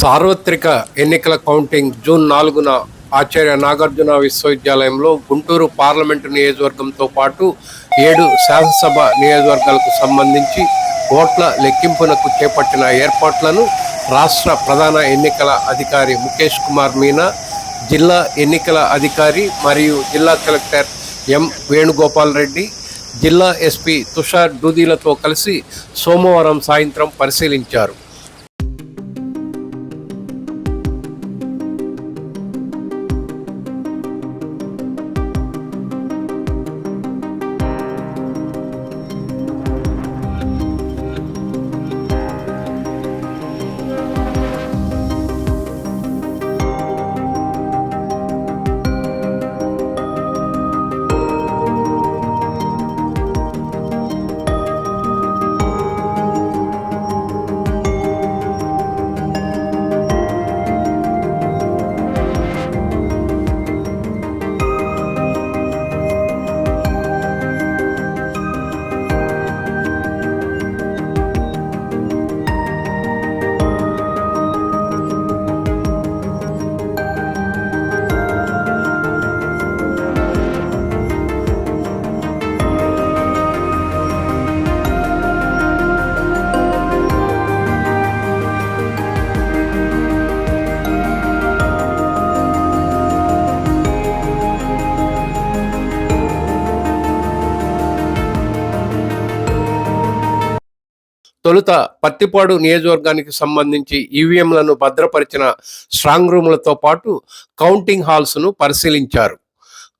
సార్వత్రిక ఎన్నికల counting June నాలుగున ఆచార్య నాగార్జున విశ్వవిద్యాలయంలో గుంటూరు పార్లమెంటు నియోజకవర్గంతో పాటు ఏడు శాసనసభ నియోజకవర్గాలకు సంబంధించి ఓట్ల లెక్కింపునకు చేపట్టిన ఏర్పాట్లను రాష్ట్ర ప్రధాన ఎన్నికల అధికారి ముఖేష్ కుమార్ మీనా జిల్లా ఎన్నికల అధికారి మరియు జిల్లా కలెక్టర్ ఎం వేణుగోపాల్ రెడ్డి జిల్లా ఎస్పీ తుషార్ డూదీలతో కలిసి సోమవారం సాయంత్రం పరిశీలించారు. తొలుత పత్తిపాడు నియోజకవర్గానికి సంబంధించి ఈవీఎంలను భద్రపరిచిన స్ట్రాంగ్ రూములతో పాటు కౌంటింగ్ హాల్స్ను పరిశీలించారు.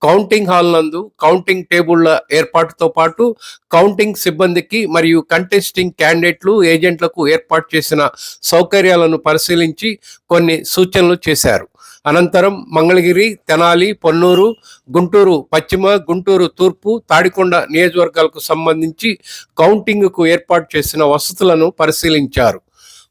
కౌంటింగ్ హాల్ నందు కౌంటింగ్ టేబుళ్ళ ఏర్పాటుతో పాటు కౌంటింగ్ సిబ్బందికి మరియు కంటెస్టింగ్ క్యాండిడేట్లు ఏజెంట్లకు ఏర్పాటు చేసిన సౌకర్యాలను పరిశీలించి కొన్ని సూచనలు చేశారు. అనంతరం మంగళగిరి తెనాలి పొన్నూరు గుంటూరు పశ్చిమ గుంటూరు తూర్పు తాడికొండ నియోజకవర్గాలకు సంబంధించి కౌంటింగ్కు ఏర్పాటు చేసిన వసతులను పరిశీలించారు.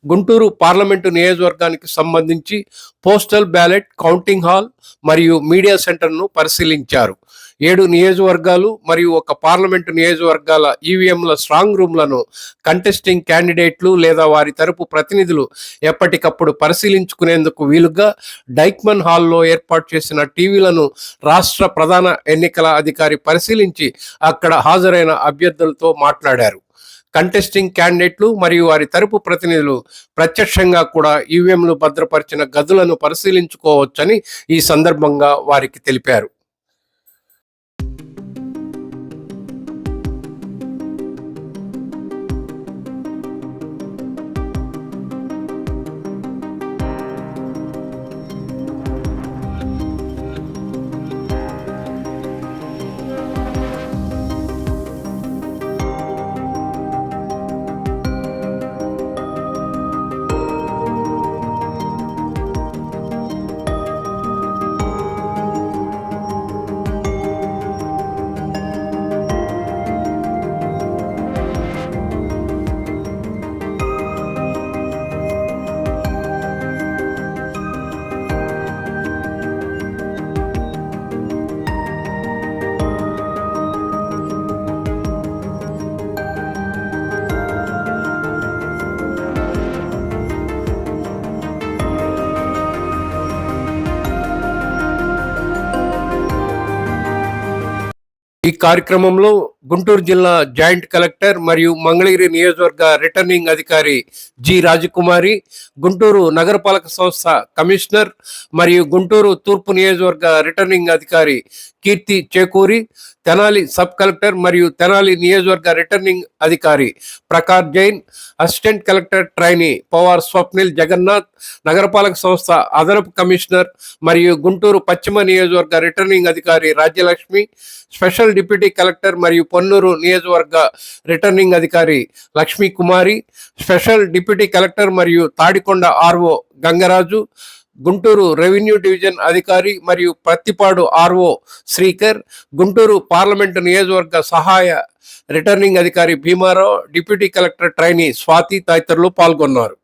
గుంటూరు పార్లమెంటు నియోజకవర్గానికి సంబంధించి పోస్టల్ బ్యాలెట్ కౌంటింగ్ హాల్ మరియు మీడియా సెంటర్ను పరిశీలించారు. ఏడు నియోజకవర్గాలు మరియు ఒక పార్లమెంటు నియోజకవర్గాల ఈవీఎంల స్ట్రాంగ్ రూమ్లను కంటెస్టింగ్ క్యాండిడేట్లు లేదా వారి తరపు ప్రతినిధులు ఎప్పటికప్పుడు పరిశీలించుకునేందుకు వీలుగా డైక్మన్ హాల్లో ఏర్పాటు చేసిన టీవీలను రాష్ట్ర ప్రధాన ఎన్నికల అధికారి పరిశీలించి అక్కడ హాజరైన అభ్యర్థులతో మాట్లాడారు. కంటెస్టింగ్ క్యాండిడేట్లు మరియు వారి తరపు ప్రతినిధులు ప్రత్యక్షంగా కూడా ఈవీఎంలు భద్రపరిచిన గదులను పరిశీలించుకోవచ్చని ఈ సందర్భంగా వారికి తెలిపారు. ఈ కార్యక్రమంలో గుంటూరు జిల్లా జాయింట్ కలెక్టర్ మరియు మంగళగిరి నియోజకవర్గ రిటర్నింగ్ అధికారి జి రాజకుమారి గుంటూరు నగరపాలక సంస్థ కమిషనర్ మరియు గుంటూరు తూర్పు నియోజకవర్గ రిటర్నింగ్ అధికారి కీర్తి చేకూరి తెనాలి సబ్ కలెక్టర్ మరియు తెనాలి నియోజకవర్గ రిటర్నింగ్ అధికారి Prakash Jain assistant collector trainee Pawar Swapnil Jagannath నగరపాలక సంస్థ అదనపు కమిషనర్ మరియు గుంటూరు పశ్చిమ నియోజకవర్గ రిటర్నింగ్ అధికారి రాజ్యలక్ష్మి స్పెషల్ డిప్యూటీ కలెక్టర్ మరియు పొన్నూరు నియోజకవర్గ రిటర్నింగ్ అధికారి Lakshmi Kumari special deputy collector మరియు Tadikonda RO Gangaraju Guntur revenue division అధికారి మరియు ప్రత్తిపాడు ఆర్ఓ శ్రీకర్ గుంటూరు పార్లమెంటు నియోజకవర్గ సహాయ రిటర్నింగ్ అధికారి Bhimarao deputy collector trainee Swathi తదితరులు పాల్గొన్నారు.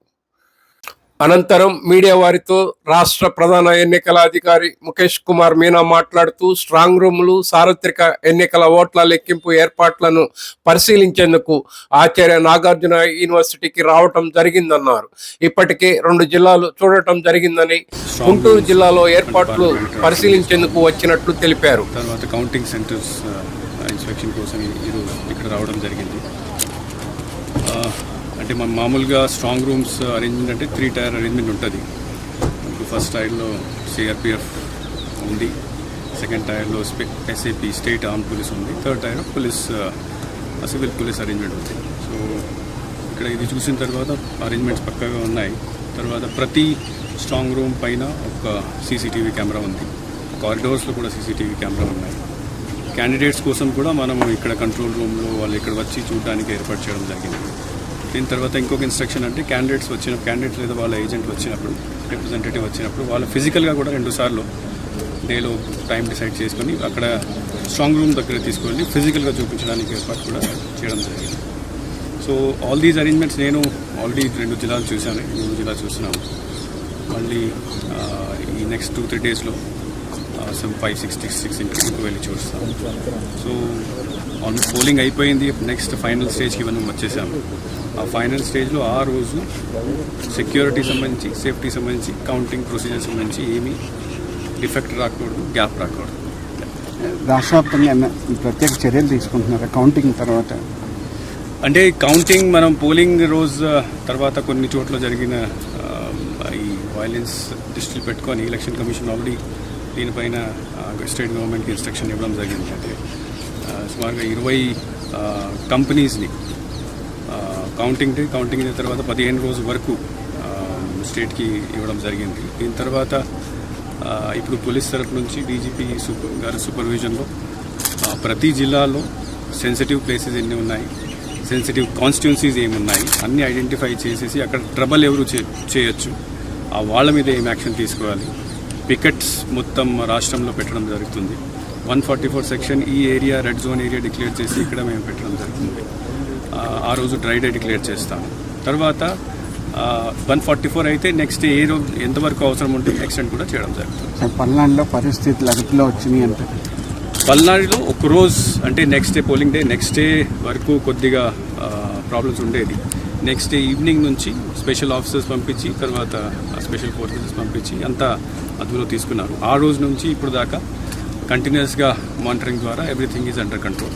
అనంతరం మీడియా వారితో రాష్ట్ర ప్రధాన ఎన్నికల అధికారి ముఖేష్ కుమార్ మీనా మాట్లాడుతూ స్ట్రాంగ్ రూములు సార్వత్రిక ఎన్నికల ఓట్ల లెక్కింపు ఏర్పాట్లను పరిశీలించేందుకు ఆచార్య నాగార్జున యూనివర్సిటీకి రావటం జరిగిందన్నారు. ఇప్పటికే రెండు జిల్లాలు చూడటం జరిగిందని గుంటూరు జిల్లాలో ఏర్పాట్లు పరిశీలించేందుకు వచ్చినట్లు తెలిపారు. తర్వాత కౌంటింగ్ సెంటర్స్ ఇన్స్పెక్షన్ కోసం ఈరోజు ఇక్కడ రావడం జరిగింది. అంటే మన మామూలుగా స్ట్రాంగ్ రూమ్స్ అరేంజ్మెంట్ అంటే త్రీ టైర్ అరేంజ్మెంట్ ఉంటుంది. మనకు ఫస్ట్ టైర్లో సిఆర్పిఎఫ్ ఉంది సెకండ్ టైర్లో స్పె ఎస్ఏపి స్టేట్ ఆర్మ్ పోలీస్ ఉంది third tier police civil police arrangement ఉంది. సో ఇక్కడ ఇది చూసిన తర్వాత అరేంజ్మెంట్స్ పక్కగా ఉన్నాయి. తర్వాత ప్రతి స్ట్రాంగ్ రూమ్ పైన ఒక సీసీటీవీ కెమెరా ఉంది. కారిడోర్స్లో కూడా సీసీటీవీ కెమెరా ఉన్నాయి. క్యాండిడేట్స్ కోసం కూడా మనం ఇక్కడ కంట్రోల్ రూమ్లో వాళ్ళు ఇక్కడ వచ్చి చూడడానికి ఏర్పాటు చేయడం జరిగింది. దీని తర్వాత ఇంకొక ఇన్స్ట్రక్షన్ అంటే క్యాండిడేట్స్ వచ్చిన క్యాండిడేట్ లేదా వాళ్ళ ఏజెంట్ వచ్చినప్పుడు రిప్రజెంటేటివ్ వచ్చినప్పుడు వాళ్ళు ఫిజికల్గా కూడా రెండు సార్లు డేలో టైం డిసైడ్ చేసుకొని అక్కడ స్ట్రాంగ్ రూమ్ దగ్గర తీసుకెళ్ళి ఫిజికల్గా చూపించడానికి ఏర్పాటు కూడా చేయడం జరిగింది. సో ఆల్ దీస్ అరేంజ్మెంట్స్ నేను ఆల్రెడీ రెండు జిల్లాలు చూశాను మూడు జిల్లాలు చూస్తున్నాను. మళ్ళీ ఈ నెక్స్ట్ టూ త్రీ డేస్లో సమ్ ఫైవ్ సిక్స్టీ సిక్స్ ఇంటికి వెళ్ళి చూస్తాం సో ఆల్మోస్ట్ పోలింగ్ అయిపోయింది. నెక్స్ట్ ఫైనల్ స్టేజ్కి మనం వచ్చేసాము. ఆ ఫైనల్ స్టేజ్లో ఆ రోజు సెక్యూరిటీ సంబంధించి సేఫ్టీ సంబంధించి కౌంటింగ్ ప్రొసీజర్ సంబంధించి ఏమీ డిఫెక్ట్ రాకూడదు గ్యాప్ రాకూడదు. రాష్ట్ర వ్యాప్తంగా ఏమైనా ప్రత్యేక చర్యలు తీసుకుంటున్నారా కౌంటింగ్ తర్వాత? అంటే కౌంటింగ్ మనం పోలింగ్ రోజు తర్వాత కొన్ని చోట్ల జరిగిన ఈ వైలెన్స్ దృష్టిలో పెట్టుకొని ఎలక్షన్ కమిషన్ ఆల్రెడీ దీనిపైన స్టేట్ గవర్నమెంట్కి ఇన్స్ట్రక్షన్ ఇవ్వడం జరిగింది. అంటే సుమారుగా ఇరవై కంపెనీస్ని కౌంటింగ్ కౌంటింగ్ అయిన తర్వాత పదిహేను రోజు వరకు స్టేట్కి ఇవ్వడం జరిగింది. దీని తర్వాత ఇప్పుడు పోలీస్ తరఫు నుంచి డీజీపీ సూపర్ గారి సూపర్విజన్లో ప్రతి జిల్లాలో సెన్సిటివ్ ప్లేసెస్ ఎన్ని ఉన్నాయి సెన్సిటివ్ కాన్స్టిట్యున్సీస్ ఏమున్నాయి అన్నీ ఐడెంటిఫై చేసేసి అక్కడ ట్రబుల్ ఎవరు చేయొచ్చు ఆ వాళ్ళ మీద ఏం యాక్షన్ తీసుకోవాలి పికెట్స్ మొత్తం రాష్ట్రంలో పెట్టడం జరుగుతుంది. వన్ ఫార్టీ ఫోర్ సెక్షన్ ఈ area red zone area declare చేసి ఇక్కడ మేము పెట్టడం జరుగుతుంది. ఆ, రోజు డ్రై డే డిక్లేర్ చేస్తాము తర్వాత వన్ ఫార్టీ ఫోర్ అయితే నెక్స్ట్ ఏ రోజు ఎంతవరకు అవసరం ఉంటే ఎక్స్టెండ్ కూడా చేయడం జరుగుతుంది. పల్నాడులో పరిస్థితులు అదుపులో వచ్చినాయి అంటే. పల్నాడులో ఒక రోజు అంటే next day polling day next day వరకు కొద్దిగా ప్రాబ్లమ్స్ ఉండేది. నెక్స్ట్ డే ఈవినింగ్ నుంచి స్పెషల్ ఆఫీసర్స్ పంపించి తర్వాత స్పెషల్ ఫోర్సెస్ పంపించి అంతా అదుపులో తీసుకున్నారు. ఆ రోజు నుంచి ఇప్పుడు దాకా కంటిన్యూస్గా మానిటరింగ్ ద్వారా ఎవ్రీథింగ్ ఈజ్ అండర్ కంట్రోల్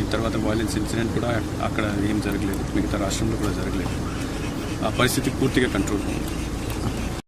దీని తర్వాత వైలెన్స్ ఇన్సిడెంట్ కూడా అక్కడ ఏం జరగలేదు. మిగతా రాష్ట్రంలో కూడా జరగలేదు. ఆ పరిస్థితి పూర్తిగా కంట్రోల్ ఉంది.